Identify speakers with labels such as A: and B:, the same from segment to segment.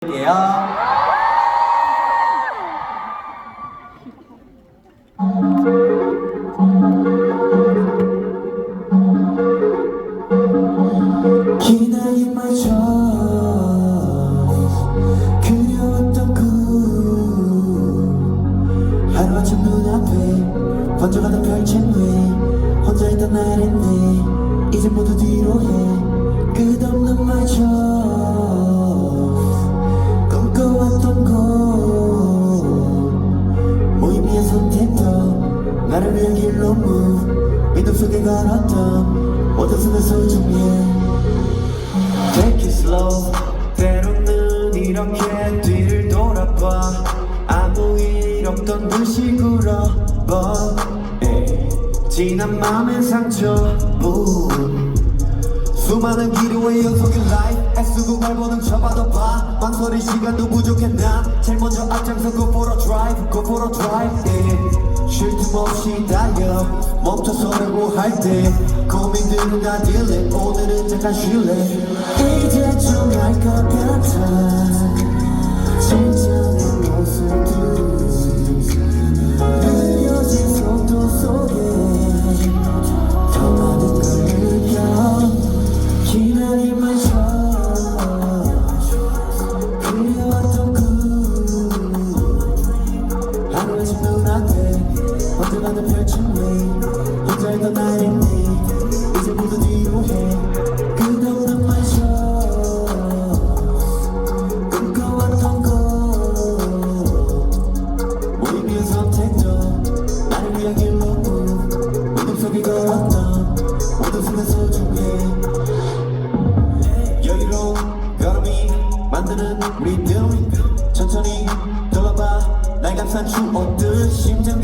A: 드릴게요.
B: 번져가던 별채 왜 혼자 있던 날인데 이제 모두 뒤로 해. 끝없는 마저 move 속에 걸었던 모든 순간 소중해. Take it slow. 때로는 이렇게 뒤를 돌아봐. 아무 일 없던 듯이 굴어봐 에이, 지난 맘의 상처 문 수많은 기류의 연속인 life 애쓰고 발버둥 쳐봐도 봐. 망설일 시간도 부족해 나? 제일 먼저 앞장서 go for a drive go for a drive yeah. 쉴틈 없이 달려. 멈춰서라고 할때 고민들은 다 딜레. 오늘은 잠깐 쉴래 하루아침 눈앞에 언제나도 펼친 왜 혼자 있던 날인데 이제 모두 뒤로 해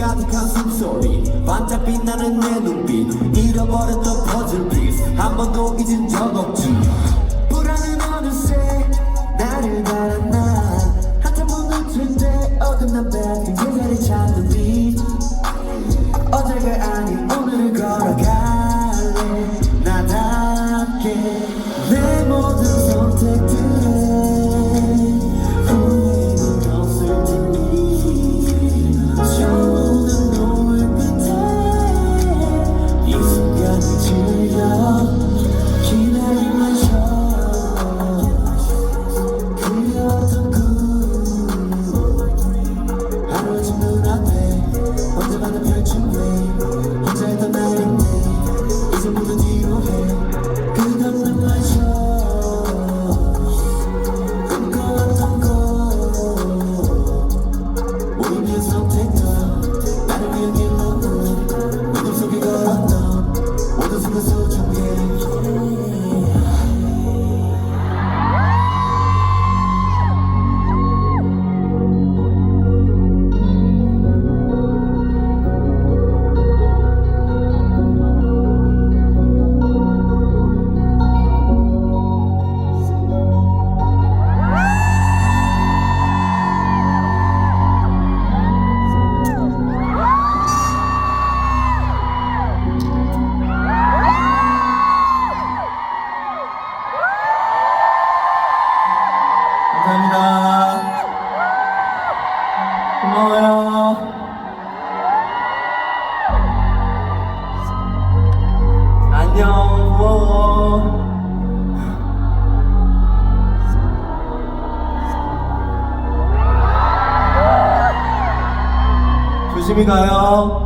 B: 가득한 숨소리. 반짝 빛나는 내 눈빛. 잃어버렸던 퍼즐 피스 한 번도 잊은 적 없지. 불안은 어느새 나를 바랐
A: 안녕, 고마워. 조심히 가요.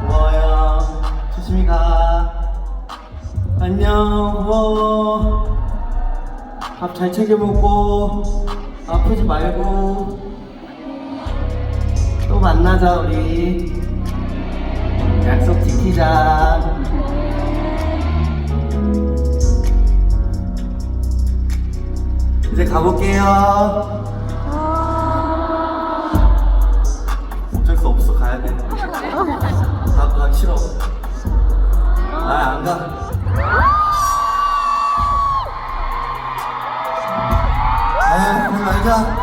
A: 고마워요. 조심히 가. 안녕, 고마워. 밥 잘 챙겨 먹고, 아프지 말고. 또 만나자, 우리. 약속 지키자. 가볼게요. 어쩔 수 없어 가야 돼. 가, 가기 싫어. 아안 가. 에, 그럼 말자.